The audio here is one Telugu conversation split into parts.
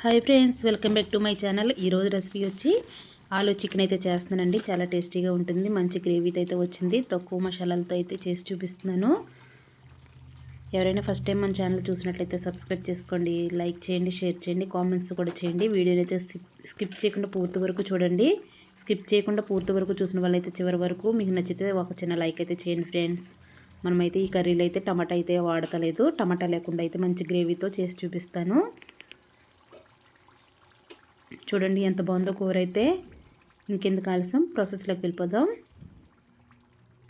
Hi friends welcome back to my channel ఈరోజు రెసిపీ వచ్చి ఆలు చికెన్ అయితే చేస్తున్నానండి. చాలా టేస్టీగా ఉంటుంది. మంచి గ్రేవీతో అయితే వచ్చింది. తక్కువ మసాలాలతో అయితే చేసి చూపిస్తున్నాను. ఎవరైనా ఫస్ట్ టైం మన ఛానల్ చూసినట్లయితే సబ్స్క్రైబ్ చేసుకోండి. లైక్ చేయండి షేర్ చేయండి కామెంట్స్ కూడా చేయండి. వీడియోని అయితే స్కిప్ చేయకుండా పూర్తి వరకు చూడండి. స్కిప్ చేయకుండా పూర్తి వరకు చూసిన వాళ్ళైతే చివరి వరకు మీకు నచ్చితే ఒక చిన్న లైక్ అయితే చేయండి ఫ్రెండ్స్ మనమైతే ఈ కర్రీలో అయితే టమాటా అయితే వాడతలేదు. టమాటా లేకుండా అయితే మంచి గ్రేవీతో చేసి చూపిస్తాను. చూడండి ఎంత బాగుందో కూర అయితే. ఇంకెందుకు ఆలస్యం? ప్రాసెస్లోకి వెళ్ళిపోదాం.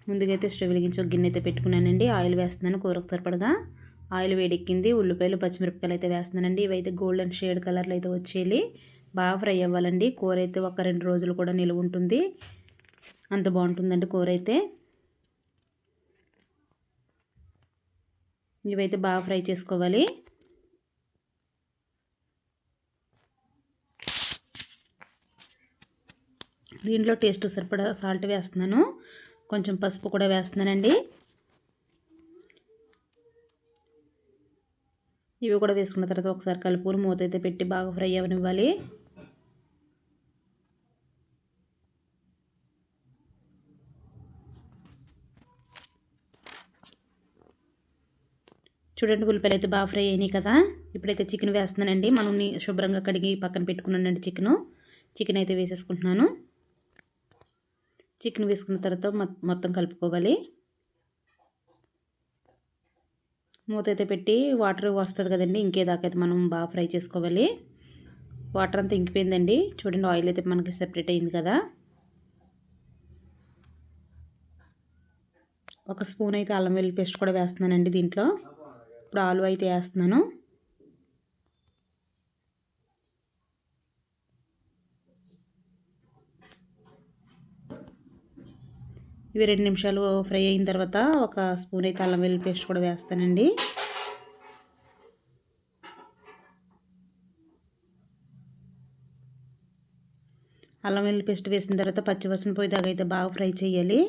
ముందుగా అయితే స్టవ్ వెలిగించి ఒక గిన్నె అయితే పెట్టుకున్నానండి. ఆయిల్ వేస్తున్నాను కూరకు సరిపడగా. ఆయిల్ వేడెక్కింది. ఉల్లిపాయలు పచ్చిమిరపకాయలు అయితే వేస్తున్నానండి. ఇవైతే గోల్డెన్ షేడ్ కలర్లో అయితే వచ్చేయాలి. బాగా ఫ్రై అవ్వాలండి. కూర అయితే ఒక రెండు రోజులు కూడా నిలువ ఉంటుంది. అంత బాగుంటుందండి కూర అయితే. ఇవైతే బాగా ఫ్రై చేసుకోవాలి. దీంట్లో టేస్ట్ సరిపడా సాల్ట్ వేస్తున్నాను. కొంచెం పసుపు కూడా వేస్తున్నానండి. ఇవి కూడా వేసుకున్న తర్వాత ఒకసారి కలుపుకొని మూత అయితే పెట్టి బాగా ఫ్రై అవనివ్వాలి. చూడండి ఉల్లిపాయలు అయితే బాగా ఫ్రై అయినాయి కదా. ఇప్పుడైతే చికెన్ వేస్తున్నానండి. మనం శుభ్రంగా కడిగి పక్కన పెట్టుకున్నానండి చికెను. చికెన్ అయితే వేసేసుకుంటున్నాను. చికెన్ వేసుకున్న తర్వాత మొత్తం కలుపుకోవాలి. మూత అయితే పెట్టి వాటర్ వస్తుంది కదండి ఇంకేదాకైతే మనం బాగా ఫ్రై చేసుకోవాలి. వాటర్ అంతా ఇంకిపోయిందండి. చూడండి ఆయిల్ అయితే మనకి సెపరేట్ అయింది కదా. ఒక స్పూన్ అయితే అల్లం వెల్లుల్లి పేస్ట్ కూడా వేస్తున్నానండి దీంట్లో. ఇప్పుడు ఆలు అయితే వేస్తున్నాను. ఇవి రెండు నిమిషాలు ఫ్రై అయిన తర్వాత ఒక స్పూన్ అయితే అల్లం వెల్లుల్లి పేస్ట్ కూడా వేస్తానండి. అల్లం వెల్లుల్లి పేస్ట్ వేసిన తర్వాత పచ్చివసన పోయి అయితే బాగా ఫ్రై చేయాలి.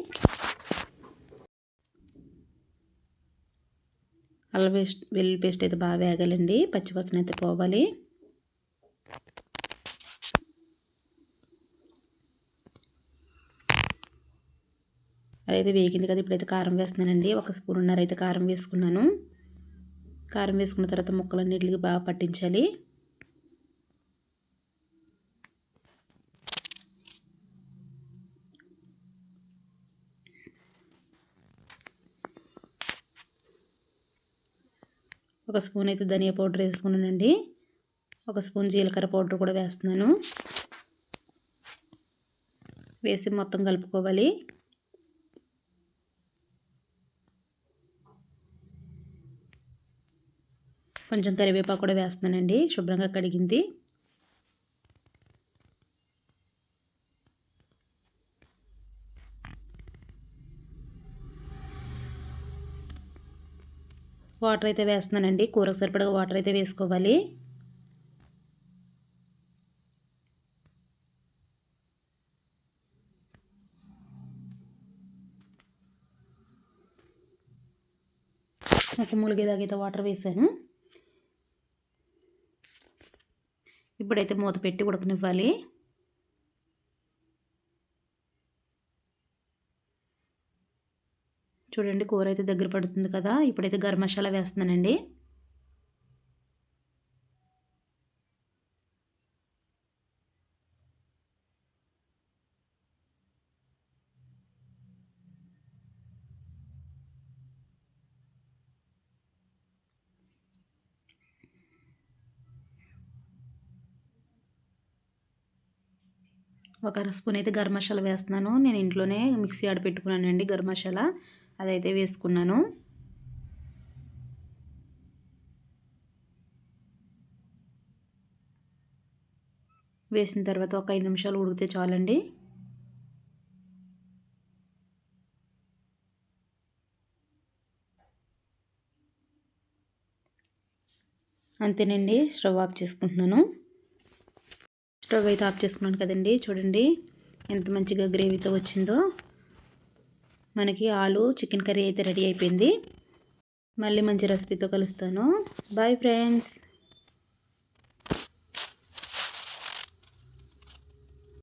అల్లం పేస్ట్ వెల్లుల్లి పేస్ట్ అయితే బాగా వేగాలండి. పచ్చివసన అయితే పోవాలి. అదైతే వేగింది కదా ఇప్పుడైతే కారం వేస్తున్నానండి. ఒక స్పూన్ అయితే కారం వేసుకున్నాను. కారం వేసుకున్న తర్వాత ముక్కలన్నిటికి బాగా పట్టించాలి. ఒక స్పూన్ అయితే ధనియా పౌడర్ వేసుకున్నానండి. ఒక స్పూన్ జీలకర్ర పౌడర్ కూడా వేస్తున్నాను. వేసి మొత్తం కలుపుకోవాలి. కొంచెం కరివేపాకు కూడా వేస్తానండి శుభ్రంగా కడిగింది. వాటర్ అయితే వేస్తున్నానండి. కూరకు సరిపడగా వాటర్ అయితే వేసుకోవాలి. ఒక మూలిగేదాగైతే వాటర్ వేసాను ఇప్పుడైతే మూత పెట్టి ఉడకనివ్వాలి. చూడండి కూర అయితే దగ్గర పడుతుంది కదా. ఇప్పుడైతే గరం మసాలా వేస్తున్నానండి. ఒక స్పూన్ అయితే గరం మసాలా వేస్తున్నాను. నేను ఇంట్లోనే మిక్సీ ఆడ పెట్టుకున్నానండి గరం మసాలా. అదైతే వేసుకున్నాను. వేసిన తర్వాత ఒక ఐదు నిమిషాలు ఉడికితే చాలండి. అంతేనండి స్టవ్ ఆఫ్ చేసుకుంటున్నాను. స్టవ్ అయితే ఆఫ్ చేసుకున్నాను కదండి. చూడండి ఎంత మంచిగా గ్రేవీతో వచ్చిందో. మనకి ఆలు చికెన్ కర్రీ అయితే రెడీ అయిపోయింది. మళ్ళీ మంచి రెసిపీతో కలుస్తాను. Bye friends